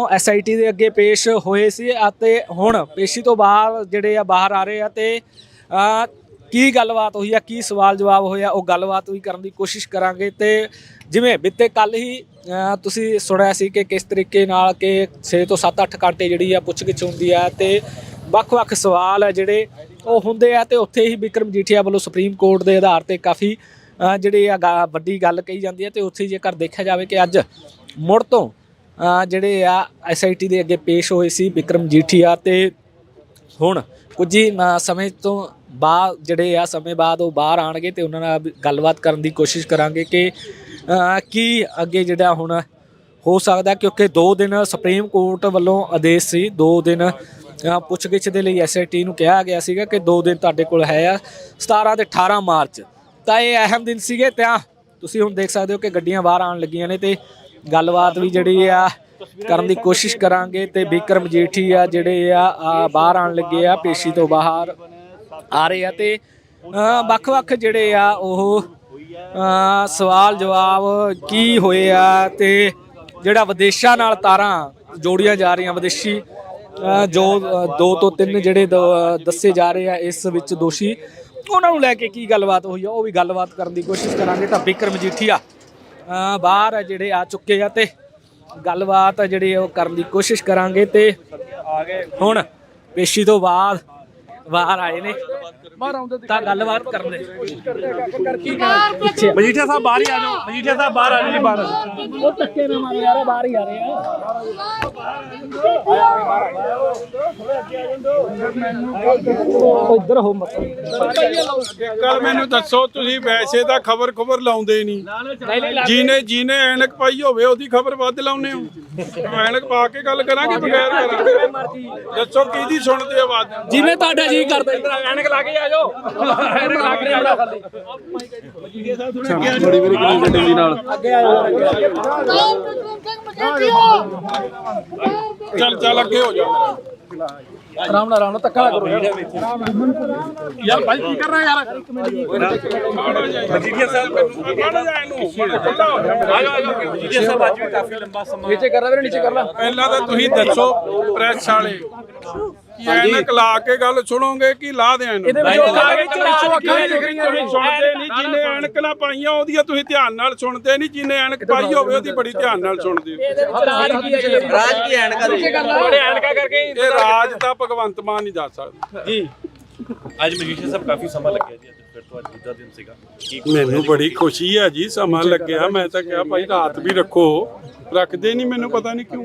ਤੋਂ ਐਸਆਈਟੀ ਦੇ ਅੱਗੇ ਪੇਸ਼ ਹੋਏ ਸੀ ਅਤੇ ਹੁਣ ਪੇਸ਼ੀ ਤੋਂ ਬਾਹਰ ਜਿਹੜੇ ਆ ਬਾਹਰ ਆ ਰਹੇ ਆ ਤੇ ਕੀ ਗੱਲਬਾਤ ਹੋਈ ਆ ਕੀ ਸਵਾਲ ਜਵਾਬ ਹੋਇਆ ਉਹ ਗੱਲਬਾਤ ਵੀ ਕਰਨ ਦੀ ਕੋਸ਼ਿਸ਼ ਕਰਾਂਗੇ ਤੇ ਜਿਵੇਂ ਬਿੱਤੇ ਕੱਲ ਹੀ ਤੁਸੀਂ ਸੁਣਿਆ ਸੀ ਕਿ ਕਿਸ ਤਰੀਕੇ ਨਾਲ ਕਿ 6 ਤੋਂ 7-8 ਘੰਟੇ ਜਿਹੜੀ ਆ ਪੁੱਛਗਿੱਛ ਹੁੰਦੀ ਆ ਤੇ ਵੱਖ-ਵੱਖ ਸਵਾਲ ਆ ਜਿਹੜੇ ਉਹ ਹੁੰਦੇ ਆ ਤੇ ਉੱਥੇ ਹੀ ਵਿਕਰਮ ਜੀਠੀਆ ਵੱਲੋਂ ਸੁਪਰੀਮ ਕੋਰਟ ਦੇ ਆਧਾਰ ਤੇ ਕਾਫੀ ਅ, ਜਿਹੜੀ ਆ ਗਾ- ਵੱਡੀ ਗੱਲ ਕਹੀ ਜਾਂਦੀ ਹੈ ਤੇ ਉੱਥੇ ਜੇਕਰ ਦੇਖਿਆ ਜਾਵੇ ਕਿ ਅੱਜ ਮੁੜ ਤੋਂ ਜਿਹੜੇ ਆ ਐਸਆਈਟੀ ਦੇ ਅੱਗੇ ਪੇਸ਼ ਹੋਏ ਸੀ ਵਿਕਰਮ ਜੀਠੀਆ ਤੇ ਹੁਣ ਕੁਝ ਹੀ ਸਮੇਂ ਤੋਂ ਬਾਅਦ, ਜਿਹੜੇ ਆ ਸਮੇਂ ਬਾਅਦ ਉਹ ਬਾਹਰ ਆਣਗੇ ਤੇ ਉਹਨਾਂ ਨਾਲ ਵੀ ਗੱਲਬਾਤ ਕਰਨ ਦੀ ਕੋਸ਼ਿਸ਼ ਕਰਾਂਗੇ ਕਿ ਕੀ ਅੱਗੇ ਜਿਹੜਾ ਹੁਣ ਹੋ ਸਕਦਾ ਕਿਉਂਕਿ 2 ਦਿਨ ਸੁਪਰੀਮ ਕੋਰਟ ਵੱਲੋਂ ਆਦੇਸ਼ ਸੀ 2 ਦਿਨ ਪੁੱਛਗਿੱਛ ਦੇ ਲਈ ਐਸਆਈਟੀ ਨੂੰ ਕਿਹਾ ਗਿਆ ਸੀਗਾ ਕਿ 2 ਦਿਨ ਤੁਹਾਡੇ ਕੋਲ ਹੈ ਆ 17 ਤੇ 18 ਮਾਰਚ। ਤਾਂ ਇਹ ਅਹਿਮ ਦਿਨ ਸੀਗੇ, ਤਾਂ ਤੁਸੀਂ ਹੁਣ ਦੇਖ ਸਕਦੇ ਹੋ ਕਿ ਗੱਡੀਆਂ ਬਾਹਰ ਆਉਣ ਲੱਗੀਆਂ ਨੇ ਤੇ ਗੱਲਬਾਤ ਵੀ ਜਿਹੜੀ ਆ ਕਰਨ ਦੀ ਕੋਸ਼ਿਸ਼ ਕਰਾਂਗੇ ਤੇ ਵਿਕਰਮ ਜੇਠੀ ਆ ਜਿਹੜੇ ਆ ਬਾਹਰ ਆਉਣ ਲੱਗੇ ਆ, ਪੇਸ਼ੀ ਤੋਂ ਬਾਹਰ ਆ ਰਹੇ ਆ ਤੇ ਵੱਖ-ਵੱਖ ਜਿਹੜੇ ਆ ਉਹ ਸਵਾਲ ਜਵਾਬ ਕੀ ਹੋਏ ਆ ਤੇ ਜਿਹੜਾ ਵਿਦੇਸ਼ਾਂ ਨਾਲ ਤਾਰਾਂ ਜੋੜੀਆਂ ਜਾ ਰਹੀਆਂ, ਵਿਦੇਸ਼ੀ ਜੋ ਦੋ ਤੋਂ ਤਿੰਨ ਜਿਹੜੇ ਦ- ਦੱਸੇ ਜਾ ਰਹੇ ਆ ਇਸ ਵਿੱਚ ਦੋਸ਼ੀ, ਉਹਨਾਂ ਨੂੰ ਲੈ ਕੇ ਕੀ ਗੱਲਬਾਤ ਹੋਈ ਆ, ਉਹ ਵੀ ਗੱਲਬਾਤ ਕਰਨ ਦੀ ਕੋਸ਼ਿਸ਼ ਕਰਾਂਗੇ ਤਾਂ ਵਿਕਰਮ ਜੀਠੀਆ ਬਾਹਰ ਆ ਜਿਹੜੇ ਆ ਚੁੱਕੇ ਆ ਤੇ ਗੱਲਬਾਤ ਆ ਜਿਹੜੀ ਉਹ ਕਰਨ ਦੀ ਕੋਸ਼ਿਸ਼ ਕਰਾਂਗੇ ਤੇ ਹੁਣ ਪੇਸ਼ੀ ਤੋਂ ਬਾਅਦ ਬਾਹਰ ਆਏ ਨੇ। ਤਾਂ ਗੱਲਬਾਤ ਕਰਨ ਦੇ। ਪਿੱਛੇ ਮਜੀਠੀਆ ਸਾਹਿਬ ਬਾਹਰ ਹੀ ਆ ਜਾਓ। ਮਜੀਠੀਆ ਸਾਹਿਬ ਬਾਹਰ ਆ ਜਾਓ ਜੀ ਬਾਹਰ ਉਹ ਧੱਕੇ ਨਾ ਮਾਰੋ ਯਾਰ ਬਾਹਰ ਹੀ ਆ ਰਹੇ ਆ। ਇੱਧਰ ਹੋ ਮਤ ਕੱਲ ਮੈਨੂੰ ਦੱਸੋ ਤੁਸੀਂ ਵੈਸੇ ਤਾਂ ਖਬਰ ਖਬਰ ਲਾਉਂਦੇ ਨਹੀਂ ਜੀਨੇ ਜੀਨੇ ਐਨਕ ਪਾਈ ਹੋਵੇ ਉਹਦੀ ਖਬਰ ਵੱਧ ਲਾਉਨੇ ਹੋ। ਐਨਕ ਪਾ ਕੇ ਗੱਲ ਕਰਾਂਗੇ ਬਗੈਰ ਕਰਾਂਗੇ। ਦੱਸੋ ਕਿਹਦੀ ਸੁਣਦੇ ਆਵਾਜ਼? ਜਿਵੇਂ ਤੁਹਾਡਾ ਜੀ ਕਰਦਾ? ਇੱਧਰ ਐਨਕ ਲਾ ਕੇ ਆ ਜਾਓ। ਐਨਕ ਲਾ ਕੇ ਆ ਖਾਲੀ ਬੜੀ ਬੜੀ ਕਿੰਨੀ ਗੱਡੀ ਦੀ ਨਾਲ। ਚੱਲ ਚੱਲ ਅੱਗੇ ਹੋ ਜਾ। ਆਰਾਮ ਨਾਲ ਆਰਾਮ ਨਾਲ ਧੱਕਾ ਨਾ ਕਰੋ। ਯਾਰ ਯਾਰ ਭਾਈ ਕੀ ਕਰ ਰਹੇ ਯਾਰ? ਮਜੀਠੀਆ ਸਾਹਿਬ ਮਾੜਾ ਜਾ ਇਹਨੂੰ? ਖੁੱਲਾ ਹੋ ਜਾ। ਆ ਜਾਓ ਆ ਜਾਓ ਮਜੀਠੀਆ ਸਾਹਿਬ ਅੱਜ ਵੀ ਕਾਫੀ ਲੰਬਾ ਸਮਾਂ ਨੀਚੇ ਕਰ ਲੈ ਵੀਰੇ ਨੀਚੇ ਕਰ ਲੈ। ਪਹਿਲਾਂ ਤਾਂ ਤੁਸੀਂ ਦੱਸੋ ਪ੍ਰੈਸ ਵਾਲੇ। ਕਿ ਐਨਕ ਲਾ ਕੇ ਗੱਲ ਸੁਣੋਗੇ ਕਿ ਲਾ ਦੇ ਐਨਕ ਇਹਦੇ ਵਿੱਚ ਕਾਗਜ਼ ਚ ਵਿੱਚੋਂ ਅੱਖਾਂ ਦਿਖ ਰਹੀਆਂ ਨੇ। ਸੁਣਦੇ ਨਹੀਂ ਜਿਹਨੇ ਐਨਕ ਨਾ ਪਾਈਆਂ ਉਹਦੀਆਂ ਤੁਸੀਂ ਧਿਆਨ ਨਾਲ ਸੁਣਦੇ ਨਹੀਂ ਜਿਹਨੇ ਐਨਕ ਪਾਈ ਹੋਵੇ ਉਹਦੀ ਬੜੀ ਧਿਆਨ ਨਾਲ ਸੁਣਦੇ ਹੋ ਰਾਜ ਕੀ ਹੈ ਜੀ? ਰਾਜ ਕੀ ਐਨਕਾਂ ਦੀ? ਬੜੇ ਐਨਕਾ ਕਰਕੇ ਇਹ ਰਾਜ ਤਾਂ ਭਗਵੰਤ ਮਾਨ ਨਹੀਂ ਦੱਸ ਸਕਦਾ। ਅੱਜ ਮਜੀਠੀਆ ਸਾਹਿਬ ਕਾਫੀ ਸਮਾਂ ਲੱਗਿਆ ਜੀ ਅੱਜ ਫਿਰ ਤੋਂ ਅੱਜ ਦੂਜਾ ਦਿਨ ਸੀਗਾ। ਕੀ ਮੈਨੂੰ ਬੜੀ ਖੁਸ਼ੀ ਹੈ ਜੀ ਸਮਾਂ ਲੱਗਿਆ ਮੈਂ ਤਾਂ ਕਿਹਾ ਭਾਈ ਰਾਤ ਵੀ ਰੱਖੋ। ਰੱਖਦੇ ਨਹੀਂ ਮੈਨੂੰ ਪਤਾ ਨਹੀਂ ਕਿਉਂ।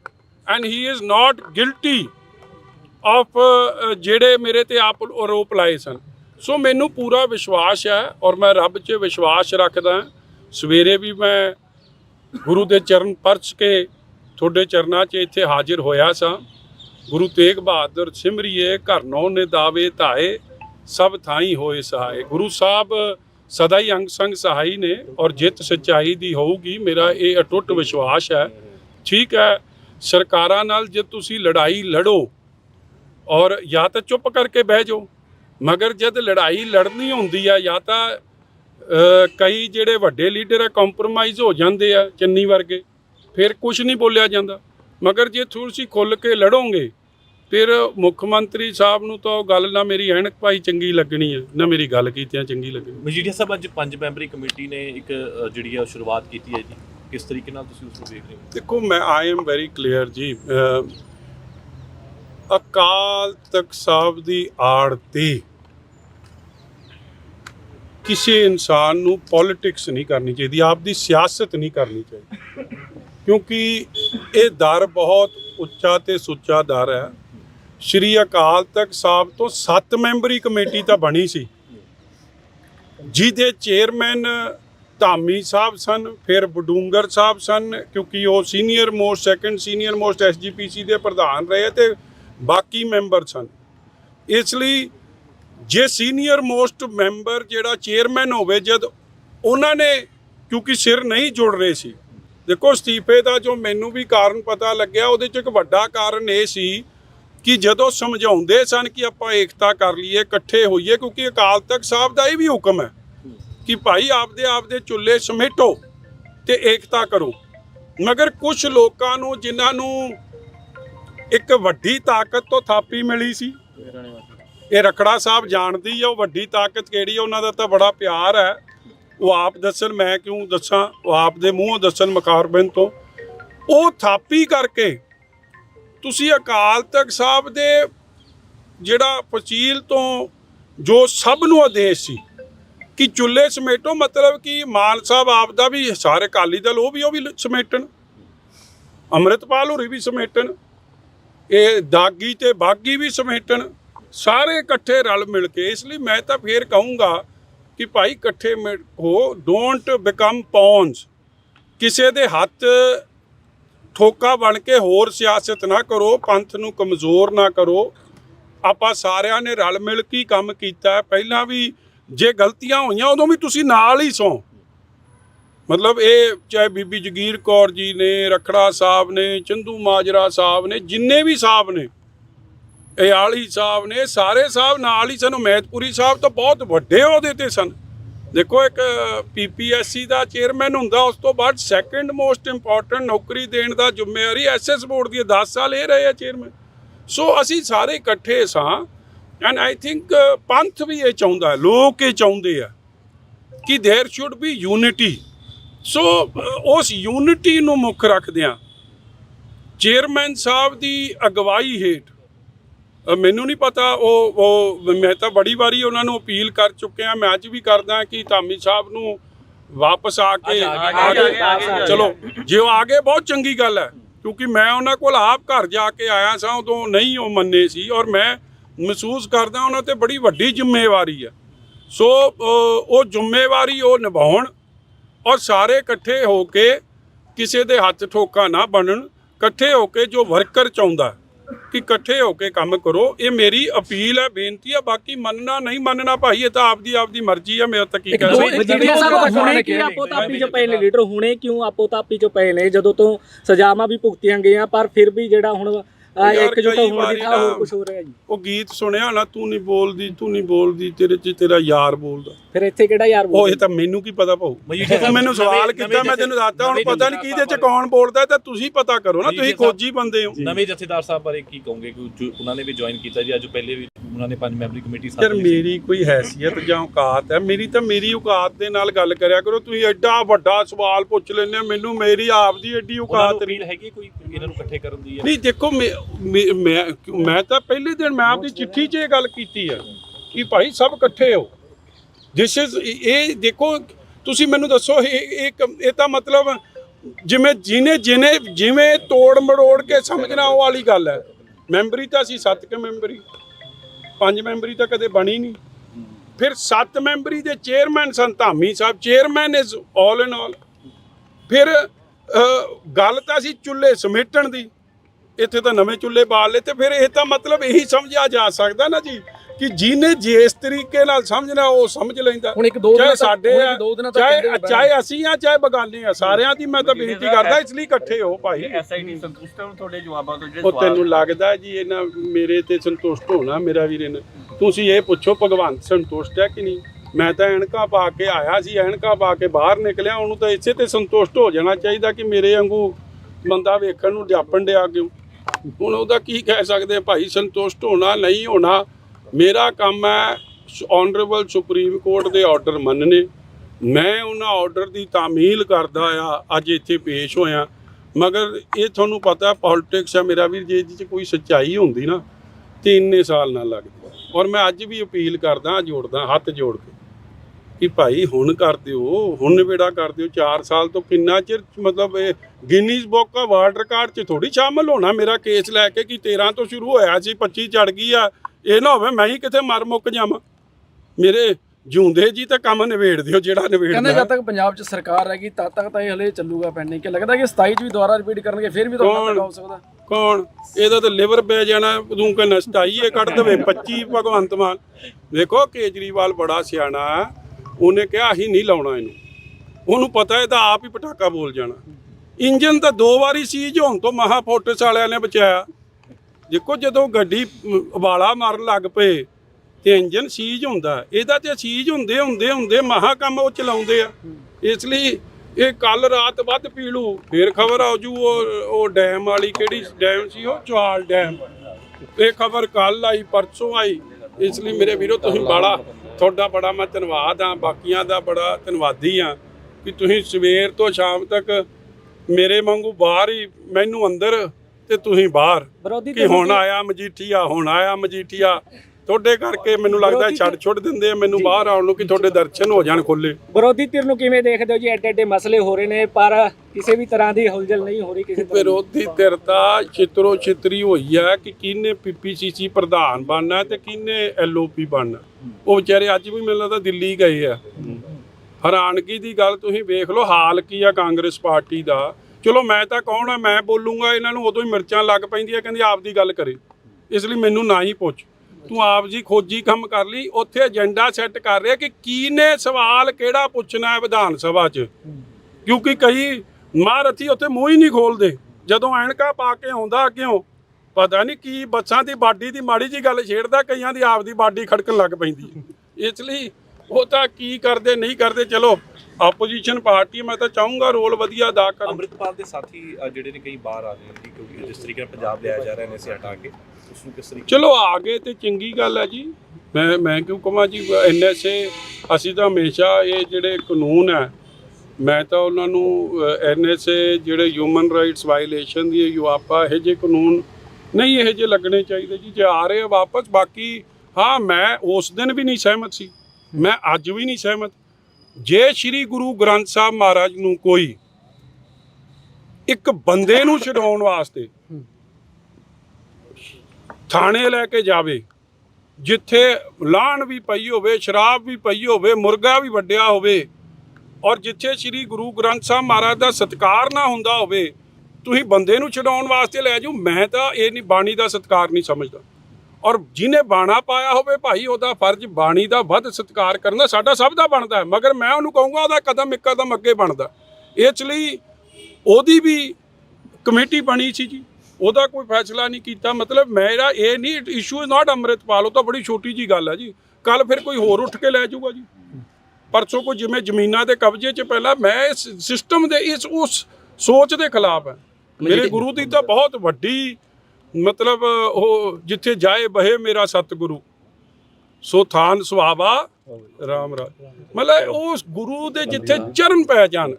and he is not guilty of uh, ਜਿਹੜੇ ਮੇਰੇ ਤੇ ਆਪ ਆਰੋਪ ਲਾਏ ਸਨ। ਸੋ ਮੈਨੂੰ ਪੂਰਾ ਵਿਸ਼ਵਾਸ ਹੈ ਔਰ ਮੈਂ ਰੱਬ 'ਚ ਵਿਸ਼ਵਾਸ ਰੱਖਦਾ ਸਵੇਰੇ ਵੀ ਮੈਂ ਗੁਰੂ ਦੇ ਚਰਨ ਪਰਚ ਕੇ ਤੁਹਾਡੇ ਚਰਨਾਂ 'ਚ ਇੱਥੇ ਹਾਜ਼ਰ ਹੋਇਆ ਸਾਂ। ਗੁਰੂ ਤੇਗ ਬਹਾਦਰ ਸਿਮਰਿਏ, ਘਰ ਨੌ ਨੇ ਦਾਵੇ ਧਾਏ, ਸਭ ਥਾਈ ਹੋਏ ਸਹਾਏ। ਗੁਰੂ ਸਾਹਿਬ ਸਦਾ ਹੀ ਅੰਗ ਸੰਗ ਸਹਾਈ ਨੇ ਔਰ ਜਿੱਤ ਸੱਚਾਈ ਦੀ ਹੋਊਗੀ। ਮੇਰਾ ਇਹ ਅਟੁੱਟ ਵਿਸ਼ਵਾਸ ਹੈ। ਠੀਕ ਹੈ ਸਰਕਾਰਾਂ ਨਾਲ ਜੇ ਤੁਸੀਂ ਲੜਾਈ ਲੜੋ ਔਰ ਜਾਂ ਤਾਂ ਚੁੱਪ ਕਰਕੇ ਬਹਿ ਜਾਓ, ਮਗਰ ਜਦ ਲੜਾਈ ਲੜਨੀ ਹੁੰਦੀ ਆ ਜਾਂ ਤਾਂ ਕਈ ਜਿਹੜੇ ਵੱਡੇ ਲੀਡਰ ਆ ਕੰਪਰੋਮਾਈਜ਼ ਹੋ ਜਾਂਦੇ ਆ ਚੰਨੀ ਵਰਗੇ, ਫਿਰ ਕੁਝ ਨਹੀਂ ਬੋਲਿਆ ਜਾਂਦਾ। ਮਗਰ ਜੇ ਤੁਸੀਂ ਖੁੱਲ ਕੇ ਲੜੋਗੇ, ਫਿਰ ਮੁੱਖ ਮੰਤਰੀ ਸਾਹਿਬ ਨੂੰ ਤਾਂ ਉਹ ਗੱਲ ਨਾ ਮੇਰੀ ਐਨਕ ਭਾਈ ਚੰਗੀ ਲੱਗਣੀ ਹੈ ਨਾ ਮੇਰੀ ਗੱਲ ਕੀਤਿਆਂ ਚੰਗੀ ਲੱਗਣੀ। ਮਜੀਠੀਆ ਸਾਹਿਬ, ਅੱਜ ਪੰਜ ਮੈਂਬਰੀ ਕਮੇਟੀ ਨੇ ਇੱਕ ਜਿਹੜੀ ਆ ਸ਼ੁਰੂਆਤ ਕੀਤੀ ਹੈ ਜੀ। ਕਿਸ ਤਰੀਕੇ ਨਾਲ ਤੁਸੀਂ ਉਸ ਨੂੰ ਦੇਖ ਰਹੇ ਹੋ? ਦੇਖੋ, ਮੈਂ ਆਈ ਐਮ ਵੈਰੀ ਕਲੀਅਰ ਜੀ ਅਕਾਲ ਤਖਤ ਸਾਹਿਬ ਦੀ ਆੜ ਕਿਸੇ ਇਨਸਾਨ ਨੂੰ ਪੋਲਿਟਿਕਸ ਨਹੀਂ ਕਰਨੀ ਚਾਹੀਦੀ, ਆਪ ਦੀ ਸਿਆਸਤ ਨਹੀਂ ਕਰਨੀ ਚਾਹੀਦੀ। ਕਿਉਂਕਿ ਇਹ ਦਰ ਬਹੁਤ ਉੱਚਾ ਤੇ ਸੁੱਚਾ ਦਰ ਹੈ। ਸ਼੍ਰੀ ਅਕਾਲ ਤਖਤ ਸਾਹਿਬ ਤੋਂ 7 ਮੈਂਬਰੀ ਕਮੇਟੀ ਤਾਂ ਬਣੀ ਸੀ। ਜਿਹਦੇ ਚੇਅਰਮੈਨ ਧਾਮੀ ਸਾਹਿਬ ਸਨ, ਫਿਰ ਬਡੂੰਗਰ ਸਾਹਿਬ ਸਨ, ਕਿਉਂਕਿ ਉਹ senior most second senior most SGPC ਦੇ ਪ੍ਰਧਾਨ ਰਹੇ ਤੇ ਬਾਕੀ ਮੈਂਬਰ ਸਨ। ਇਸ ਲਈ ਜੇ ਸੀਨੀਅਰ ਮੋਸਟ ਮੈਂਬਰ ਜਿਹੜਾ ਚੇਅਰਮੈਨ ਹੋਵੇ, ਜਦ ਉਹਨਾਂ ਨੇ, ਕਿਉਂਕਿ ਸਿਰ ਨਹੀਂ ਜੁੜ ਰਹੇ ਸੀ। ਦੇਖੋ, ਅਸਤੀਫੇ ਦਾ ਜੋ ਮੈਨੂੰ ਵੀ ਕਾਰਨ ਪਤਾ ਲੱਗਿਆ, ਉਹਦੇ ਚ ਇੱਕ ਵੱਡਾ ਕਾਰਨ ਇਹ ਸੀ ਕਿ ਜਦੋਂ ਸਮਝਾਉਂਦੇ ਸਨ ਕਿ ਆਪਾਂ ਏਕਤਾ ਕਰ ਲਈਏ, ਇਕੱਠੇ ਹੋਈਏ, ਕਿਉਂਕਿ ਅਕਾਲ ਤਖਤ ਸਾਹਿਬ ਦਾ ਇਹ ਵੀ ਹੁਕਮ ਹੈ। ਕਿ ਭਾਈ ਆਪਦੇ ਆਪਦੇ ਚੁੱਲ੍ਹੇ ਸਮੇਟੋ ਤੇ ਏਕਤਾ ਕਰੋ। ਮਗਰ ਕੁਝ ਲੋਕਾਂ ਨੂੰ, ਜਿਨ੍ਹਾਂ ਨੂੰ ਇੱਕ ਵੱਡੀ ਤਾਕਤ ਤੋਂ ਥਾਪੀ ਮਿਲੀ ਸੀ, ਇਹ ਰਖੜਾ ਸਾਹਿਬ ਜਾਣਦੀ ਆ, ਉਹ ਵੱਡੀ ਤਾਕਤ ਕਿਹੜੀ ਆ, ਉਹਨਾਂ ਦਾ ਤਾਂ ਬੜਾ ਪਿਆਰ ਹੈ। ਉਹ ਆਪ ਦੱਸਣ, ਮੈਂ ਕਿਉਂ ਦੱਸਾਂ? ਉਹ ਆਪ ਦੇ ਮੂੰਹੋਂ ਦੱਸਣ ਮਕਾਰਬਿੰਦ ਤੋਂ। ਉਹ ਥਾਪੀ ਕਰਕੇ ਤੁਸੀਂ ਅਕਾਲ ਤਖਤ ਸਾਹਿਬ ਦੇ ਜਿਹੜਾ ਫਸੀਲ ਤੋਂ ਜੋ ਸਭ ਨੂੰ ਆਦੇਸ਼ ਸੀ ਕਿ ਚੁੱਲ੍ਹੇ ਸਮੇਟੋ ਮਤਲਬ ਕਿ ਮਾਨ ਸਾਹਿਬ ਆਪ ਦਾ ਵੀ ਸਾਰੇ ਅਕਾਲੀ ਦਲ ਉਹ ਵੀ ਉਹ ਵੀ ਸਮੇਟਣ। ਅੰਮ੍ਰਿਤਪਾਲ ਹੋਰੀ ਵੀ ਸਮੇਟਣ। ਇਹ ਦਾਗੀ ਤੇ ਬਾਗੀ ਵੀ ਸਮੇਟਣ। ਸਾਰੇ ਇਕੱਠੇ ਰਲ ਮਿਲ ਕੇ, ਇਸ ਲਈ ਮੈਂ ਤਾਂ ਫੇਰ ਕਹੂੰਗਾ ਕਿ ਭਾਈ ਇਕੱਠੇ ਮਿਲ- ਹੋ ਡੋਂਟ ਬਿਕਮ ਪੌਨਸ ਕਿਸੇ ਦੇ ਹੱਥ ਠੋਕਾ ਬਣ ਕੇ ਹੋਰ ਸਿਆਸਤ ਨਾ ਕਰੋ, ਪੰਥ ਨੂੰ ਕਮਜ਼ੋਰ ਨਾ ਕਰੋ। ਆਪਾਂ ਸਾਰਿਆਂ ਨੇ ਰਲ ਮਿਲ ਕੇ ਕੰਮ ਕੀਤਾ। ਪਹਿਲਾਂ ਵੀ ਜੇ ਗਲਤੀਆਂ ਹੋਈਆਂ ਉਦੋਂ ਵੀ ਤੁਸੀਂ ਨਾਲ ਹੀ ਸੌ। ਮਤਲਬ ਇਹ ਚਾਹੇ ਬੀਬੀ ਜਗੀਰ ਕੌਰ ਜੀ ਨੇ ਰਖੜਾ ਸਾਹਿਬ ਨੇ ਚੰਦੂ ਮਾਜਰਾ ਸਾਹਿਬ ਨੇ ਜਿੰਨੇ ਵੀ ਸਾਹਿਬ ਨੇ ਇਹ ਆਲੀ ਸਾਹਿਬ ਨੇ ਸਾਰੇ ਸਾਹਿਬ ਨਾਲ ਹੀ ਸਨ। ਮੈਤਪੁਰੀ ਸਾਹਿਬ ਤਾਂ ਬਹੁਤ ਵੱਡੇ ਉਹਦੇ ਤੇ ਸਨ। ਦੇਖੋ ਇੱਕ ਪੀਪੀਐਸਸੀ ਦਾ ਚੇਅਰਮੈਨ ਹੁੰਦਾ ਉਸ ਤੋਂ ਬਾਅਦ ਸੈਕੰਡ ਮੋਸਟ ਇੰਪੋਰਟੈਂਟ ਨੌਕਰੀ ਦੇਣ ਦਾ ਜ਼ਿੰਮੇਵਾਰੀ ਐਸਐਸ ਬੋਰਡ ਦੀ ਹੈ, 10 ਸਾਲ ਇਹ ਰਹੇ ਆ ਚੇਅਰਮੈਨ। ਸੋ ਅਸੀਂ ਸਾਰੇ ਇਕੱਠੇ ਸਾਂ। ਐਂਡ ਆਈ ਥਿੰਕ ਪੰਥ ਵੀ ਇਹ ਚਾਹੁੰਦਾ ਹੈ, ਲੋਕ ਇਹ ਚਾਹੁੰਦੇ ਆ ਕਿ there should be unity so ਅ, ਉਸ ਯੂਨਿਟੀ ਨੂੰ ਮੁੱਖ ਰੱਖਦਿਆਂ ਚੇਅਰਮੈਨ ਸਾਹਿਬ ਦੀ ਅਗਵਾਈ ਹੇਠ ਅ, ਮੈਨੂੰ ਨਹੀਂ ਪਤਾ ਉਹ ਉਹ ਮੈਂ ਤਾਂ ਬੜੀ ਵਾਰੀ ਉਹਨਾਂ ਨੂੰ ਅਪੀਲ ਕਰ ਚੁੱਕਿਆ ਮੈਂ ਅੱਜ ਵੀ ਕਰਦਾ ਕਿ ਧਾਮੀ ਸਾਹਿਬ ਨੂੰ ਵਾਪਸ ਆ ਕੇ ਆ ਗਏ, ਆ ਗਏ, ਆ ਗਏ, ਆ ਗਏ। ਚਲੋ ਜੇ ਉਹ ਆ ਗਏ ਬਹੁਤ ਚੰਗੀ ਗੱਲ ਹੈ ਕਿਉਂਕਿ ਮੈਂ ਉਹਨਾਂ ਕੋਲ ਆਪ ਘਰ ਜਾ ਕੇ ਆਇਆ ਸਾਂ ਉਦੋਂ ਨਹੀਂ ਉਹ ਮੰਨੇ ਸੀ ਔਰ ਮੈਂ ਮਹਿਸੂਸ ਕਰਦਾ ਉਹਨਾਂ ਤੇ ਬੜੀ ਵੱਡੀ ਜ਼ਿੰਮੇਵਾਰੀ ਆ। ਸੋ ਉਹ ਜ਼ਿੰਮੇਵਾਰੀ ਉਹ ਨਿਭਾਉਣ ਔਰ ਸਾਰੇ ਇਕੱਠੇ ਹੋ ਕੇ ਕਿਸੇ ਦੇ ਹੱਥ ਠੋਕਾ ਨਾ ਬਣਨ ਇਕੱਠੇ ਹੋ ਕੇ ਜੋ ਵਰਕਰ ਚਾਹੁੰਦਾ ਕਿ ਇਕੱਠੇ ਹੋ ਕੇ ਕੰਮ ਕਰੋ ਇਹ ਮੇਰੀ ਅਪੀਲ ਹੈ ਬੇਨਤੀ ਹੈ ਬਾਕੀ ਮੰਨਣਾ ਨਹੀਂ ਮੰਨਣਾ ਭਾਈ ਇਹ ਤਾਂ ਆਪਦੀ ਆਪਦੀ ਮਰਜ਼ੀ ਹੈ ਮੇਰੇ ਤਾਂ ਕੀ ਕਹਿ ਸਕਦੇ। ਵਜੀਰੀਆ ਸਾਹਿਬ ਹੁਣੇ ਕੀ ਆਪੋ ਤਾਪੀ ਚ ਪਏ ਨੇ ਲੀਡਰ ਹੁਣੇ ਕਿਉਂ ਆਪੋ ਤਾਪੀ ਚ ਪਏ ਨੇ? ਜਦੋਂ ਤੋਂ ਸਜ਼ਾਵਾਂ ਵੀ ਭੁਗਤੀਆਂ ਗਈਆਂ ਪਰ ਫਿਰ ਵੀ ਜਿਹੜਾ ਹੁਣ ਅਹ, ਯਾਰ ਇੱਕਜੁੱਟ ਕਈ ਹੋਣ ਦੀ ਵਾਰੀ ਥਾਂ ਹੋਰ ਨਾ- ਕੁਝ ਹੋ ਰਿਹਾ ਜੀ। ਉਹ ਗੀਤ ਸੁਣਿਆ ਨਾ ਤੂੰ ਨਹੀਂ ਬੋਲਦੀ ਤੂੰ ਨਹੀਂ ਬੋਲਦੀ ਤੇਰੇ 'ਚ ਤੇਰਾ ਯਾਰ ਬੋਲਦਾ। ਫਿਰ ਇੱਥੇ ਕਿਹੜਾ ਯਾਰ ਉਹ ਇਹ ਤਾਂ ਮੈਨੂੰ ਕੀ ਪਤਾ ਭਾਊ? ਮਜੀਠੀਆ ਤੂੰ ਮੈਨੂੰ ਸਵਾਲ ਨਵੇਂ- ਕੀਤਾ ਮੈਂ ਤੈਨੂੰ ਦੱਸਦਾ ਹੁਣ ਨਵੇਂ ਪਤਾ ਨਹੀਂ ਕਿਹਦੇ 'ਚ ਕੌਣ ਬੋਲਦਾ ਤਾਂ ਤੁਸੀਂ ਪਤਾ ਕਰੋ ਨਾ ਤੁਸੀਂ ਖੋਜੀ ਬੰਦੇ ਹੋ। ਨਵੇਂ ਜਥੇਦਾਰ ਸਾਹਿਬ ਬਾਰੇ ਕੀ ਕਹੋਗੇ? ਕਿ ਜੋ ਉਹਨਾਂ ਨੇ ਵੀ ਜੁਆਇਨ ਕੀਤਾ ਜੀ ਅੱਜ ਪਹਿਲੇ ਵੀ ਉਹਨਾਂ ਨੇ ਪੰਜ ਮੈਂਬਰੀ ਕਮੇਟੀ ਯਾਰ ਸਾਥ ਮੇਰੀ ਕੋਈ ਹੈਸੀਅਤ ਜਾਂ ਔਕਾਤ ਹੈ ਮੇਰੀ ਤਾਂ ਮੇਰੀ ਔਕਾਤ ਦੇ ਨਾਲ ਗੱਲ ਕਰਿਆ ਕਰੋ ਤੁਸੀਂ ਐਡਾ ਵੱਡਾ ਸਵਾਲ ਪੁੱਛ ਲੈਂਦੇ ਹੋ ਮੈਨੂੰ ਮੇਰੀ ਆਪ ਦੀ ਐਡੀ ਔਕਾਤ ਨਹੀਂ। ਅਪੀਲ ਹੈਗੀ ਕੋਈ ਇਹਨਾਂ ਨੂੰ ਇਕੱਠੇ ਕਰਨ ਦੀ ਹੈ ਨਹੀਂ ਦੇਖੋ ਮੈਂ ਮੈਂ- ਮੈਂ ਮੈਂ ਤਾਂ ਪਹਿਲੇ ਦਿਨ ਮੈਂ ਆਪਦੀ ਚਿੱਠੀ 'ਚ ਇਹ ਗੱਲ ਕੀਤੀ ਹੈ ਕਿ ਭਾਈ ਸਭ ਇਕੱਠੇ ਹੋ। ਦਿਸ ਇਜ਼ ਇਹ ਦੇਖੋ ਤੁਸੀਂ ਮੈਨੂੰ ਦੱਸੋ ਇਹ ਇਹ ਕ ਇਹ ਤਾਂ ਮਤਲਬ ਜਿਵੇਂ ਜਿਹਨੇ ਜਿਹਨੇ ਜਿਵੇਂ ਤੋੜ ਮੜੋੜ ਕੇ ਸਮਝਣਾ ਉਹ ਵਾਲੀ ਗੱਲ ਹੈ। ਮੈਂਬਰੀ ਤਾਂ ਅਸੀਂ ਸੱਤ ਕੇ ਮੈਂਬਰੀ ਪੰਜ ਮੈਂਬਰੀ ਤਾਂ ਕਦੇ ਬਣੀ ਨਹੀਂ। ਫਿਰ ਸੱਤ ਮੈਂਬਰੀ ਦੇ ਚੇਅਰਮੈਨ ਸਨ ਧਾਮੀ ਸਾਹਿਬ chairman is all in all ਫਿਰ ਅਹ, ਗੱਲ ਤਾਂ ਸੀ ਚੁੱਲ੍ਹੇ ਸਮੇਟਣ ਦੀ। ਇੱਥੇ ਤਾਂ ਨਵੇਂ ਚੁੱਲ੍ਹੇ ਬਾਲ ਲਏ ਤੇ ਫਿਰ ਇਹ ਤਾਂ ਮਤਲਬ ਇਹੀ ਸਮਝਿਆ ਜਾ ਸਕਦਾ ਨਾ ਜੀ ਕਿ ਜਿਹਨੇ ਜਿਸ ਤਰੀਕੇ ਨਾਲ ਸਮਝਣਾ ਉਹ ਸਮਝ ਲੈਂਦਾ। ਹੁਣ ਇੱਕ ਦੋ ਚਾਹੇ ਦਿਨਾਂ ਤੱਕ- ਸਾਡੇ ਹੁਣ ਆ ਇੱਕ ਦੋ ਦਿਨਾਂ ਤੱਕ ਚਾਹੇ ਚਾਹੇ ਅਸੀਂ ਆ ਚਾਹੇ ਬਗਾਨੇ ਆ ਸਾਰਿਆਂ ਦੀ ਮੈਂ ਤਾਂ ਬੇਨਤੀ ਕਰਦਾ ਇਸ ਲਈ ਇਕੱਠੇ ਹੋ ਭਾਈ। ਐਸਆਈਟੀ ਸੰਤੁਸ਼ਟ ਹੈ ਹੁਣ ਤੁਹਾਡੇ ਜਵਾਬਾਂ ਤੋਂ ਜਿਹੜੇ ਉਹ ਸਵਾਲ ਤੈਨੂੰ ਲੱਗਦਾ ਜੀ ਇਹਨਾਂ ਮੇਰੇ ਤੇ ਸੰਤੁਸ਼ਟ ਹੋਣਾ ਮੇਰਾ ਵੀਰ ਇਹਨਾਂ ਤੁਸੀਂ ਇਹ ਪੁੱਛੋ ਭਗਵੰਤ ਸੰਤੁਸ਼ਟ ਹੈ ਕਿ ਨਹੀਂ? ਮੈਂ ਤਾਂ ਐਨਕਾਂ ਪਾ ਕੇ ਆਇਆ ਸੀ ਐਨਕਾਂ ਪਾ ਕੇ ਬਾਹਰ ਨਿਕਲਿਆ ਉਹਨੂੰ ਤਾਂ ਇਸੇ ਤੇ ਸੰਤੁਸ਼ਟ ਹੋ ਜਾਣਾ ਚਾਹੀਦਾ ਕਿ ਮੇਰੇ ਵਾਂਗੂ ਬੰਦਾ ਵੇਖਣ ਨੂੰ ਜਾਪਣ ਡਿਆ ਕਿਉਂ? ਹੁਣ ਉਹਦਾ ਕੀ ਕਹਿ ਸਕਦੇ ਭਾਈ ਸੰਤੁਸ਼ਟ ਹੋਣਾ, ਨਹੀਂ ਹੋਣਾ, ਮੇਰਾ ਕੰਮ ਹੈ ਆਨਰੇਬਲ ਸੁਪਰੀਮ ਕੋਰਟ ਦੇ ਆਰਡਰ ਮੰਨਣੇ ਮੈਂ ਉਹਨਾਂ ਆਰਡਰ ਦੀ ਤਾਮੀਲ ਕਰਦਾ ਆ, ਅੱਜ ਇੱਥੇ ਪੇਸ਼ ਹੋਇਆ। ਮਗਰ ਇਹ ਤੁਹਾਨੂੰ ਪਤਾ ਪੋਲਿਟਿਕਸ ਹੈ, ਮੇਰਾ ਵੀਰ, ਜੇ ਇਹਦੇ 'ਚ ਕੋਈ ਸੱਚਾਈ ਹੁੰਦੀ ਨਾ, ਤੇ ਇੰਨੇ ਸਾਲ ਨਾ ਲੱਗਦੇ। ਔਰ ਮੈਂ ਅੱਜ ਵੀ ਅਪੀਲ ਕਰਦਾ, ਜੋੜਦਾ, ਹੱਥ ਜੋੜ ਕੇ। ਕਿ ਭਾਈ ਹੁਣ ਕਰ ਦਿਓ ਹੁਣ ਨਿਬੇੜਾ ਕਰ ਦਿਓ 4 ਸਾਲ ਤੋਂ ਕਿੰਨਾ ਚਿਰ ਮਤਲਬ ਇਹ Guinness book of world record 'ਚ ਥੋੜੀ ਸ਼ਾਮਲ ਹੋਣਾ ਮੇਰਾ ਕੇਸ ਲੈ ਕੇ ਕਿ 13 ਤੋਂ ਸ਼ੁਰੂ ਹੋਇਆ ਸੀ 25 ਚੜ ਗਈ ਆ ਇਹ ਨਾ ਹੋਵੇ ਮੈਂ ਹੀ ਕਿਤੇ ਮਰ ਮੁੱਕ ਜਾਵਾਂ। ਮੇਰੇ ਜਿਉਂਦੇ ਜੀ ਤਾਂ ਕੰਮ ਨਿਬੇੜ ਦਿਓ ਜਿਹੜਾ ਕਹਿੰਦੇ ਨਿਬੇੜਨਾ ਜਦ ਤੱਕ ਪੰਜਾਬ 'ਚ ਸਰਕਾਰ ਰਹੇਗੀ ਤਦ ਤੱਕ ਤਾਂ ਇਹ ਹਲੇ ਚੱਲੂਗਾ ਪੈਂਡਿੰਗ ਕਿ ਲੱਗਦਾ ਕਿ 27 'ਚ ਵੀ ਦੁਬਾਰਾ ਰਿਪੀਟ ਕਰਨਗੇ ਫਿਰ ਵੀ? ਤੱਕ ਹੋ ਸਕਦਾ। ਕੌਣ? ਇਹਦਾ ਤਾਂ ਲਿਵਰ ਪੈ ਜਾਣਾ ਤੂੰ ਕਿ ਨਸਟਾਈ ਇਹ ਕੱਢ ਦੇਵੇ 25 ਭਗਵੰਤ ਮਾਨ। ਵੇਖੋ ਕੇਜਰੀਵਾਲ ਬੜਾ ਸਿਆਣਾ ਉਹਨੇ ਕਿਹਾ ਅਸੀਂ ਨਹੀਂ ਲਾਉਣਾ ਇਹਨੂੰ। ਉਹਨੂੰ ਪਤਾ ਇਹ ਤਾਂ ਆਪ ਹੀ ਪਟਾਕਾ ਬੋਲ ਜਾਣਾ। ਇੰਜਨ ਤਾਂ ਦੋ ਵਾਰੀ ਸੀਜ ਹੋਣ ਤੋਂ ਮਹਾ ਫੋਰਟਿਸ ਵਾਲਿਆਂ ਨੇ ਬਚਾਇਆ। ਦੇਖੋ ਜਦੋਂ ਗੱਡੀ ਅਮ, ਮਾਰਨ ਲੱਗ ਪਏ ਤੇ ਇੰਜਨ ਸੀਜ ਹੁੰਦਾ। ਇਹਦਾ ਤੇ ਸੀਜ ਹੁੰਦੇ ਹੁੰਦੇ ਹੁੰਦੇ ਮਹਾ ਕੰਮ ਉਹ ਚਲਾਉਂਦੇ ਆ। ਇਸ ਲਈ ਇਹ ਕੱਲ ਰਾਤ ਵੱਧ ਪੀਲੂ ਫੇਰ ਖਬਰ ਆਉ ਜੂ ਉਹ ਉਹ ਡੈਮ ਵਾਲੀ ਕਿਹੜੀ ਡੈਮ ਸੀ ਉਹ? ਚਵਾਲ ਡੈਮ। ਇਹ ਖਬਰ ਕੱਲ ਆਈ ਪਰਸੋਂ ਆਈ। ਇਸ ਲਈ ਮੇਰੇ ਵੀਰੋ ਤੁਸੀਂ ਬਾਲਾ ਤੁਹਾਡਾ ਬੜਾ ਮੈਂ ਧੰਨਵਾਦ ਆ ਬਾਕੀਆਂ ਦਾ ਬੜਾ ਧੰਨਵਾਦੀ ਆ ਕਿ ਤੁਸੀਂ ਸਵੇਰ ਤੋਂ ਸ਼ਾਮ ਤੱਕ ਮੇਰੇ ਵਾਂਗੂ ਬਾਹਰ ਹੀ ਮੈਨੂੰ ਅੰਦਰ ਤੇ ਤੁਸੀਂ ਬਾਹਰ ਕਿ ਹੁਣ ਆਇਆ ਮਜੀਠੀਆ ਹੁਣ ਆਇਆ ਮਜੀਠੀਆ ਤੁਹਾਡੇ ਕਰਕੇ ਮੈਨੂੰ ਲੱਗਦਾ ਛੱਡ ਛੁੱਟ ਦਿੰਦੇ ਆ ਮੈਨੂੰ ਬਾਹਰ ਆਉਣ ਨੂੰ ਕਿ ਤੁਹਾਡੇ ਦਰਸ਼ਨ ਹੋ ਜਾਣ ਖੁੱਲੇ ਵਿਰੋਧੀ ਧਿਰ ਨੂੰ ਕਿਵੇਂ ਦੇਖਦੇ ਹੋ ਜੀ? ਐਡੇ ਐਡੇ ਮਸਲੇ ਹੋ ਰਹੇ ਨੇ ਪਰ ਕਿਸੇ ਵੀ ਤਰ੍ਹਾਂ ਦੀ ਹੁਲਜਲ ਨਹੀਂ ਹੋ ਰਹੀ ਕਿਸੇ ਤਰ੍ਹਾਂ। ਵਿਰੋਧੀ ਧਿਰ ਤਾਂ ਚਿੱਤਰੋ ਚਿੱਤਰੀ ਹੋਈ ਹੈ ਕਿ ਕਿਹਨੇ ਪੀਪੀਸੀਸੀ ਪ੍ਰਧਾਨ ਬਣਨਾ ਤੇ ਕਿਹਨੇ ਐਲਓਪੀ ਬਣਨਾ ਉਹ ਵਿਚਾਰੇ ਅੱਜ ਵੀ ਮੈਨੂੰ ਲੱਗਦਾ ਦਿੱਲੀ ਗਏ ਆ। ਹੈਰਾਨਗੀ ਦੀ ਗੱਲ ਤੁਸੀਂ ਵੇਖ ਲਓ ਹਾਲ ਕੀ ਆ ਕਾਂਗਰਸ ਪਾਰਟੀ ਦਾ। ਚਲੋ ਮੈਂ ਤਾਂ ਕੌਣ ਆ ਮੈਂ ਬੋਲੂੰਗਾ ਇਹਨਾਂ ਨੂੰ ਉਦੋਂ ਹੀ ਮਿਰਚਾਂ ਲੱਗ ਪੈਂਦੀਆਂ ਕਹਿੰਦੀ ਆਪ ਦੀ ਗੱਲ ਕਰੇ। ਇਸ ਲਈ ਮੈਨੂੰ ਨਾ ਹੀ ਪੁੱਛ। ਤੂੰ ਆਪ ਜੀ ਖੋਜੀ ਕੰਮ ਕਰ ਲਈ, ਉੱਥੇ ਏਜੰਡਾ ਸੈੱਟ ਕਰ ਰਿਹਾ ਕਿ ਕੀਨੇ ਸਵਾਲ ਕਿਹੜਾ ਪੁੱਛਣਾ ਹੈ ਵਿਧਾਨ ਸਭਾ 'ਚ। ਕਿਉਂਕਿ ਕਈ ਮਹਾਰਥੀ ਉੱਥੇ ਮੂੰਹ ਹੀ ਨਹੀਂ ਖੋਲਦੇ। ਜਦੋਂ ਐਨਕਾਂ ਪਾ ਕੇ ਆਉਂਦਾ ਕਿਉਂ ਪਤਾ ਨਹੀਂ ਕੀ ਬੱਸਾਂ ਦੀ ਬਾਡੀ ਦੀ ਮਾੜੀ ਜੀ ਗੱਲ ਛੇੜਦਾ, ਕਈਆਂ ਦੀ ਆਪਦੀ ਬਾਡੀ ਖੜਕਣ ਲੱਗ ਪੈਂਦੀ ਹੈ। ਇਸ ਲਈ ਉਹ ਤਾਂ ਕੀ ਕਰਦੇ, ਨਹੀਂ ਕਰਦੇ, ਚਲੋ ਆਪੋਜੀਸ਼ਨ ਪਾਰਟੀ, ਮੈਂ ਤਾਂ ਚਾਹੂੰਗਾ ਰੋਲ ਵਧੀਆ ਅਦਾ ਕਰਨ। ਅੰਮ੍ਰਿਤਪਾਲ ਦੇ ਸਾਥੀ ਜਿਹੜੇ ਨੇ ਕਈ ਬਾਹਰ ਆ ਰਹੇ ਨੇ, ਕਿਉਂਕਿ ਜਿਸ ਤਰੀਕੇ ਨਾਲ ਪੰਜਾਬ ਲਿਆਇਆ ਜਾ ਰਿਹਾ ਨੇ ਸੇ ਹਟਾ ਕੇ ਉਸ ਨੂੰ ਕਿਸ ਤਰੀਕੇ ਚਲੋ ਆ ਗਏ ਤੇ ਚੰਗੀ ਗੱਲ ਹੈ ਜੀ। ਮੈਂ ਮੈਂ ਕਿਉਂ ਕਹਾਂ ਜੀ, ਐਨਐਸਏ, ਅਸੀਂ ਤਾਂ ਹਮੇਸ਼ਾ ਇਹ ਜਿਹੜੇ ਕਾਨੂੰਨ ਹੈ, ਮੈਂ ਤਾਂ ਉਹਨਾਂ ਨੂੰ ਐਨਐਸਏ ਜਿਹੜੇ ਹਿਊਮਨ ਰਾਈਟਸ ਵਾਇਲੇਸ਼ਨ ਦੀ ਯੂਆਪਾ ਇਹ ਜੇ ਕਾਨੂੰਨ ਨਹੀਂ ਇਹ ਜੇ ਲੱਗਣੇ ਚਾਹੀਦੇ ਜੀ। ਜੇ ਆ ਰਹੇ ਆ ਵਾਪਸ, ਬਾਕੀ ਹਾਂ, ਮੈਂ ਉਸ ਦਿਨ ਵੀ ਨਹੀਂ ਸਹਿਮਤ ਸੀ। ਮੈਂ ਅੱਜ ਵੀ ਨਹੀਂ ਸਹਿਮਤ। ਜੇ ਸ੍ਰੀ ਗੁਰੂ ਗ੍ਰੰਥ ਸਾਹਿਬ ਮਹਾਰਾਜ ਨੂੰ ਕੋਈ ਇੱਕ ਬੰਦੇ ਨੂੰ ਛਡਾਉਣ ਵਾਸਤੇ ਥਾਣੇ ਲੈ ਕੇ ਜਾਵੇ, ਜਿੱਥੇ ਲਾਹਣ ਵੀ ਪਈ ਹੋਵੇ, ਸ਼ਰਾਬ ਵੀ ਪਈ ਹੋਵੇ, ਮੁਰਗਾ ਵੀ ਵੱਡਿਆ ਹੋਵੇ, ਔਰ ਜਿੱਥੇ ਸ੍ਰੀ ਗੁਰੂ ਗ੍ਰੰਥ ਸਾਹਿਬ ਮਹਾਰਾਜ ਦਾ ਸਤਿਕਾਰ ਨਾ ਹੁੰਦਾ ਹੋਵੇ, ਤੁਸੀਂ ਬੰਦੇ ਨੂੰ ਛਡਾਉਣ ਵਾਸਤੇ ਲੈ ਜਾਓ, ਮੈਂ ਤਾਂ ਇਹ ਨਹੀਂ, ਬਾਣੀ ਦਾ ਸਤਿਕਾਰ ਨਹੀਂ ਸਮਝਦਾ। ਔਰ ਜਿਹਨੇ ਬਾਣਾ ਪਾਇਆ ਹੋਵੇ ਭਾਈ, ਉਹਦਾ ਫਰਜ਼ ਬਾਣੀ ਦਾ ਵੱਧ ਸਤਿਕਾਰ ਕਰਨਾ ਸਾਡਾ ਸਭ ਦਾ ਬਣਦਾ ਹੈ, ਮਗਰ ਮੈਂ ਉਹਨੂੰ ਕਹੂੰਗਾ, ਉਹਦਾ ਕਦਮ ਇੱਕ ਕਦਮ ਅੱਗੇ ਬਣਦਾ। ਇਸ ਲਈ ਉਹਦੀ ਵੀ ਕਮੇਟੀ ਬਣੀ ਸੀ ਜੀ। ਉਹਦਾ ਕੋਈ ਫੈਸਲਾ ਨਹੀਂ ਕੀਤਾ। ਮਤਲਬ ਮੇਰਾ ਇਹ ਨਹੀਂ ਇਸ਼ੂ ਇਜ਼ ਨਾਟ ਅੰਮ੍ਰਿਤਪਾਲ ਉਹ ਤਾਂ ਬੜੀ ਛੋਟੀ ਜੀ ਗੱਲ ਹੈ ਜੀ। ਕੱਲ ਫਿਰ ਕੋਈ ਹੋਰ ਉੱਠ ਕੇ ਲੈ ਜਾਊਗਾ ਜੀ। ਪਰਸੋਂ ਕੋ ਜਿਵੇਂ ਜ਼ਮੀਨਾਂ ਦੇ ਕਬਜ਼ੇ 'ਚ ਪਹਿਲਾਂ ਮੈਂ ਇਸ ਸਿਸਟਮ ਦੇ ਇਸ ਉਸ ਸੋਚ ਦੇ ਖਿਲਾਫ ਹੈ। ਮੇਰੇ ਗੁਰੂ ਦੀ ਤਾਂ ਬਹੁਤ ਵੱਡੀ ਮਤਲਬ ਉਹ ਜਿੱਥੇ ਜਾਏ ਬਹੇ ਮੇਰਾ ਸਤਿਗੁਰੂ। ਸੋ ਥਾਨ ਸੁਹਾਵਾ ਰਾਮ ਰਾਜ। ਮਤਲਬ ਉਸ ਗੁਰੂ ਦੇ ਜਿੱਥੇ ਚਰਨ ਪੈ ਜਾਣ।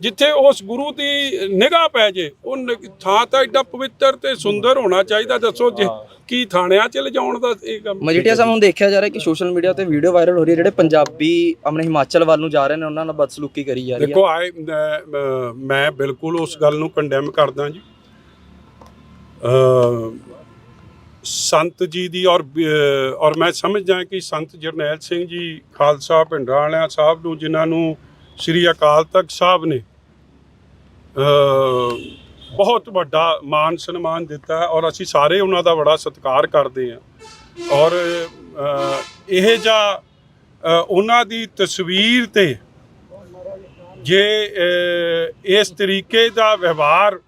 ਜਿੱਥੇ ਉਸ ਗੁਰੂ ਦੀ ਨਿਗਾਹ ਪੈ ਜੇ ਉਹ ਨ- ਥਾਂ ਤਾਂ ਐਡਾ ਪਵਿੱਤਰ ਤੇ ਸੁੰਦਰ ਹੋਣਾ ਚਾਹੀਦਾ ਦੱਸੋ ਜੇ ਕੀ ਥਾਣਿਆਂ 'ਚ ਲਿਜਾਉਣ ਦਾ ਇਹ ਕੰਮ? ਮਜੀਠੀਆ ਸਾਹਿਬ ਹੁਣ ਦੇਖਿਆ ਜਾ ਰਿਹਾ ਕਿ ਸੋਸ਼ਲ ਮੀਡੀਆ ਤੇ ਵੀਡੀਓ ਵਾਇਰਲ ਹੋ ਰਹੀ ਹੈ ਜਿਹੜੇ ਪੰਜਾਬੀ ਆਪਣੇ ਹਿਮਾਚਲ ਵੱਲ ਨੂੰ ਜਾ ਰਹੇ ਨੇ ਉਹਨਾਂ ਨਾਲ ਬਦਸਲੂਕੀ ਕਰੀ ਜਾ ਰਹੀ ਹੈ। ਦੇਖੋ ਆਏ ਮੈਂ ਬਿਲਕੁਲ ਉਸ ਗੱਲ ਨੂੰ ਕੰਡੈਮ ਕਰਦਾ ਜੀ। ਅ ਸੰਤ ਜੀ ਦੀ ਔਰ ਔਰ ਮੈਂ ਸਮਝਦਾ ਕਿ ਸੰਤ ਜਰਨੈਲ ਸਿੰਘ ਜੀ ਖਾਲਸਾ ਪਿੰਡਾਂ ਵਾਲਿਆਂ ਸਾਹਿਬ ਨੂੰ ਜਿਨ੍ਹਾਂ ਨੂੰ ਸ੍ਰੀ ਅਕਾਲ ਤਖਤ ਸਾਹਿਬ ਨੇ ਬਹੁਤ ਵੱਡਾ ਮਾਨ ਸਨਮਾਨ ਦਿੱਤਾ ਹੈ ਔਰ ਅਸੀਂ ਸਾਰੇ ਉਹਨਾਂ ਦਾ ਬੜਾ ਸਤਿਕਾਰ ਕਰਦੇ ਹਾਂ। ਔਰ ਇਹ ਜਿਹਾ ਉਹਨਾਂ ਦੀ ਤਸਵੀਰ ਤੇ ਜੇ ਇਸ ਤਰੀਕੇ ਦਾ ਵਿਵਹਾਰ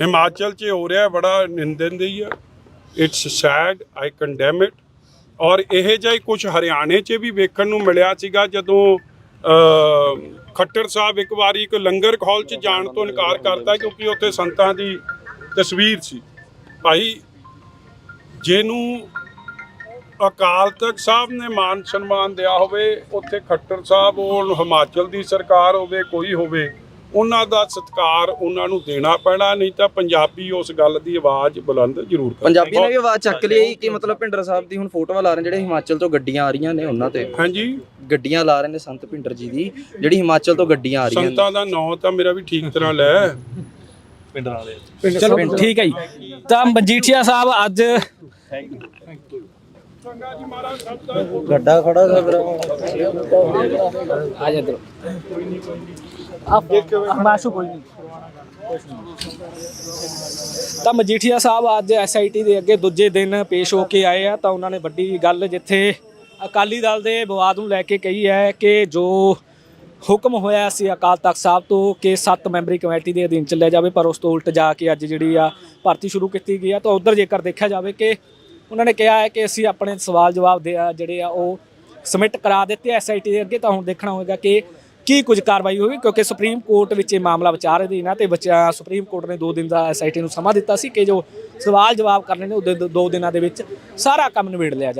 ਹਿਮਾਚਲ 'ਚ ਹੋ ਰਿਹਾ ਹੈ, ਬੜਾ ਨਿੰਦਨਦੇਈ ਹੈ it's sad I condemn it ਔਰ ਇਹ ਜਿਹਾ ਹੀ ਕੁਝ ਹਰਿਆਣੇ 'ਚ ਵੀ ਵੇਖਣ ਨੂੰ ਮਿਲਿਆ ਸੀਗਾ ਜਦੋਂ ਖੱਟਰ ਸਾਹਿਬ ਇੱਕ ਵਾਰੀ ਇੱਕ ਲੰਗਰ ਹਾਲ 'ਚ ਜਾਣ ਤੋਂ ਇਨਕਾਰ ਕਰਤਾ ਕਿਉਂਕਿ ਉੱਥੇ ਸੰਤਾਂ ਦੀ ਤਸਵੀਰ ਸੀ। ਭਾਈ ਜਿਹਨੂੰ ਅਕਾਲ ਤਖਤ ਸਾਹਿਬ ਨੇ ਮਾਨ ਸਨਮਾਨ ਦਿਆ ਹੋਵੇ ਉੱਥੇ ਖੱਟਰ ਸਾਹਿਬ ਉਹ ਹਿਮਾਚਲ ਦੀ ਸਰਕਾਰ ਹੋਵੇ ਕੋਈ ਹੋਵੇ ਉਹਨਾਂ ਦਾ ਸਤਿਕਾਰ ਉਹਨਾਂ ਨੂੰ ਦੇਣਾ ਪੈਣਾ ਨਹੀਂ ਤਾਂ ਪੰਜਾਬੀ ਉਸ ਗੱਲ ਦੀ ਆਵਾਜ਼ ਬੁਲੰਦ ਜ਼ਰੂਰ ਕਰਨ। ਪੰਜਾਬੀ ਨੇ ਵੀ ਆਵਾਜ਼ ਚੱਕ ਲਈ ਕਿ ਮਤਲਬ ਭਿੰਡਰ ਸਾਹਿਬ ਦੀ ਹੁਣ ਫੋਟੋਆਂ ਲਾ ਰਹੇ ਜਿਹੜੇ ਹਿਮਾਚਲ ਤੋਂ ਗੱਡੀਆਂ ਆ ਰਹੀਆਂ ਨੇ ਉਹਨਾਂ ਤੇ। ਹਾਂਜੀ। ਗੱਡੀਆਂ ਲਾ ਰਹੇ ਨੇ ਸੰਤ ਭਿੰਡਰ ਜੀ ਦੀ ਜਿਹੜੀ ਹਿਮਾਚਲ ਤੋਂ ਗੱਡੀਆਂ ਆ ਰਹੀਆਂ ਨੇ। ਸੰਤਾਂ ਦਾ ਨਾਂ ਤਾਂ ਮੇਰਾ ਵੀ ਠੀਕ ਤਰ੍ਹਾਂ ਲੈ। ਪਿੰਡਾਂ ਵਾਲੇ। ਚਲੋ ਠੀਕ ਹੈ ਜੀ। ਤਾਂ ਮਜੀਠੀਆ ਸਾਹਿਬ ਅੱਜ ਗੱਡਾ ਖੜਾ ਕਰ ਆ ਜਾ ਇੱਧਰ। ਆ ਮਾਸ਼ੂ ਕੋਈ ਨਹੀਂ। ਤਾਂ ਮਜੀਠੀਆ ਸਾਹਿਬ ਅੱਜ ਐਸਆਈਟੀ ਦੇ ਅੱਗੇ ਦੂਜੇ ਦਿਨ ਪੇਸ਼ ਹੋ ਕੇ ਆਏ ਆ ਤਾਂ ਉਹਨਾਂ ਨੇ ਵੱਡੀ ਗੱਲ ਜਿੱਥੇ ਅਕਾਲੀ ਦਲ ਦੇ ਵਿਵਾਦ ਨੂੰ ਲੈ ਕੇ ਕਹੀ ਹੈ ਕਿ ਜੋ ਹੁਕਮ ਹੋਇਆ ਸੀ ਅਕਾਲ ਤਖਤ ਸਾਹਿਬ ਤੋਂ ਕਿ 7 ਮੈਂਬਰੀ ਕਮੇਟੀ ਦੇ ਅਧੀਨ ਚੱਲਿਆ ਜਾਵੇ, ਪਰ ਉਸ ਤੋਂ ਉਲਟ ਜਾ ਕੇ ਅੱਜ ਜਿਹੜੀ ਆ ਭਰਤੀ ਸ਼ੁਰੂ ਕੀਤੀ ਗਈ ਆ। ਤਾਂ ਉਧਰ ਜੇਕਰ ਦੇਖਿਆ ਜਾਵੇ ਕਿ ਉਹਨਾਂ ਨੇ ਕਿਹਾ ਹੈ ਕਿ ਅਸੀਂ ਆਪਣੇ ਸਵਾਲ ਜਵਾਬ ਦੇ ਆ ਜਿਹੜੇ ਆ ਉਹ ਸਬਮਿਟ ਕਰਾ ਦਿੱਤੇ ਐਸਆਈਟੀ ਦੇ ਅੱਗੇ। ਤਾਂ ਹੁਣ ਦੇਖਣਾ ਹੋਵੇਗਾ ਕਿ ਕੀ ਕੁਝ ਕਾਰਵਾਈ ਹੋਵੇ ਕਿਉਂਕਿ ਸੁਪਰੀਮ ਕੋਰਟ ਵਿੱਚ ਇਹ ਮਾਮਲਾ ਵਿਚਾਰ ਅਧੀਨ ਆ ਤੇ ਬੱਚਾ ਸੁਪਰੀਮ ਕੋਰਟ ਨੇ 2 ਦਿਨ ਦਾ ਐਸਆਈਟੀ ਨੂੰ ਸਮਾਂ ਦਿੱਤਾ ਸੀ ਕਿ ਜੋ ਸਵਾਲ ਜਵਾਬ ਕਰਨੇ ਨੇ, ਉਹ ਦੋ- ਦੋ ਦਿਨਾਂ ਦੇ ਵਿੱਚ ਸਾਰਾ ਕੰਮ ਨਿਬੇੜ ਲਿਆ ਜਾਵੇ।